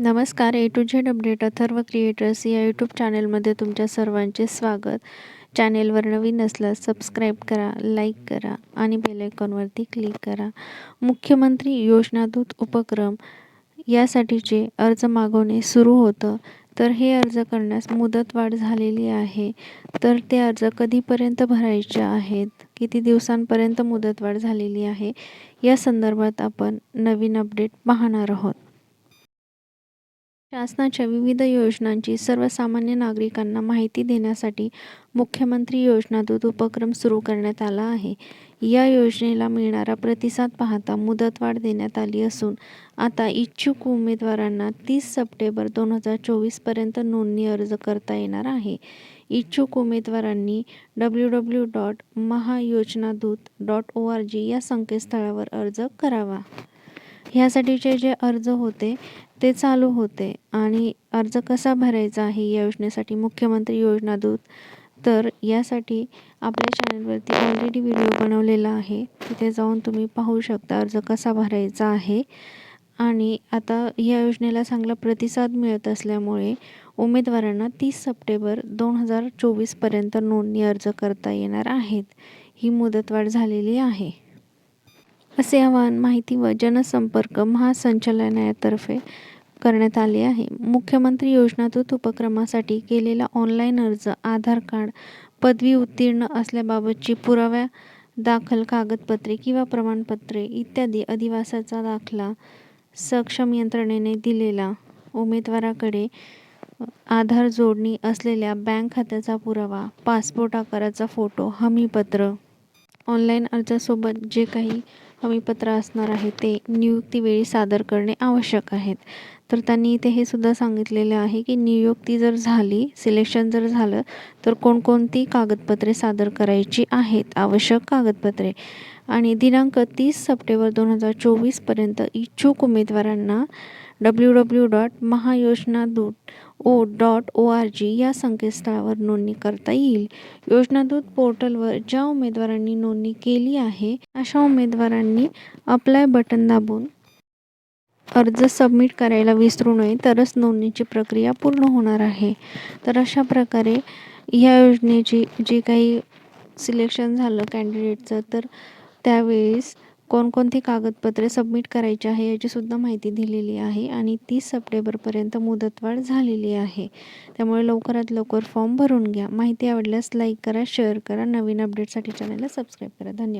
नमस्कार. A to Z update Atharva creators या YouTube चॅनलमध्ये तुमच्या सर्वांचे स्वागत. चॅनेलवर नवीन असल्यास सबस्क्राईब करा लाईक करा आणि बेलायकॉनवरती क्लिक करा. मुख्यमंत्री योजनादूत उपक्रम यासाठीचे अर्ज मागवणे सुरू होतं. तर हे अर्ज करण्यास मुदतवाढ झालेली आहे. तर ते अर्ज कधीपर्यंत भरायचे आहेत? किती दिवसांपर्यंत मुदतवाढ झालेली आहे? या संदर्भात आपण नवीन अपडेट पाहणार आहोत. शासनाच्या विविध योजनांची सर्वसामान्य नागरिकांना माहिती देण्यासाठी मुख्यमंत्री योजनादूत उपक्रम सुरू करण्यात आला आहे. या योजनेला मिळणारा प्रतिसाद पाहता मुदतवाढ देण्यात आली असून आता इच्छुक उमेदवारांना तीस सप्टेंबर दोन हजार चोवीसपर्यंत नोंदणी अर्ज करता येणार आहे. इच्छुक उमेदवारांनी W W dot Mahayojanadoot dot O R G या संकेतस्थळावर अर्ज करावा. ह्यासाठीचे जे अर्ज होते ते चालू होते. आणि अर्ज कसा भरायचा आहे या योजनेसाठी मुख्यमंत्री योजना दूत. तर यासाठी आपल्या चॅनलवरती ऑलरेडी व्हिडिओ बनवलेला आहे. तिथे जाऊन तुम्ही पाहू शकता अर्ज कसा भरायचा आहे. आणि आता या योजनेला चांगला प्रतिसाद मिळत असल्यामुळे उमेदवारांना तीस सप्टेंबर दोन हजार चोवीसपर्यंत नोंदणी अर्ज करता येणार आहेत. ही मुदतवाढ झालेली आहे. असे आवाहन माहिती व जनसंपर्क महासंचालनालयातर्फे करण्यात आले आहे. मुख्यमंत्री योजनातूत उपक्रमासाठी केलेला ऑनलाईन अर्ज आधार कार्ड पदवी उत्तीर्ण असल्याबाबतची पुराव्या दाखल कागदपत्रे किंवा प्रमाणपत्रे इत्यादी अधिवासाचा दाखला सक्षम यंत्रणेने दिलेला. उमेदवाराकडे आधार जोडणी असलेल्या बँक खात्याचा पुरावा पासपोर्ट आकाराचा फोटो हमीपत्र. ऑनलाईन अर्जासोबत जे काही हमीपत्र असणार आहे ते नियुक्तीवेळी सादर करणे आवश्यक आहेत. तर त्यांनी इथे हे सुद्धा सांगितलेले आहे की नियुक्ती जर झाली सिलेक्शन जर झालं तर कोणकोणती कागदपत्रे सादर करायची आहेत? आवश्यक कागदपत्रे. आणि दिनांक तीस सप्टेंबर दोन हजार चोवीसपर्यंत इच्छुक उमेदवारांना डब्ल्यू डब्ल्यू डॉट महायोजना दूत O dot O R G या संकेतस्थळावर नोंदणी करता येईल. योजनादूत पोर्टलवर ज्या उमेदवारांनी नोंदणी केली आहे अशा उमेदवारांनी अप्लाय बटन दाबून अर्ज सबमिट करायला विसरू नये तरच नोंदणीची प्रक्रिया पूर्ण होणार आहे. तर अशा प्रकारे ह्या योजनेची जी काही सिलेक्शन झालं कॅन्डिडेटचं तर त्यावेळेस कोणकोणती कागदपत्रे सबमिट करायची आहे याचीसुद्धा माहिती दिलेली आहे आणि तीस सप्टेंबरपर्यंत मुदतवाढ झालेली आहे. त्यामुळे लवकरात लवकर फॉर्म भरून घ्या. माहिती आवडल्यास लाईक करा शेअर करा. नवीन अपडेटसाठी चॅनलला सबस्क्राईब करा. धन्यवाद.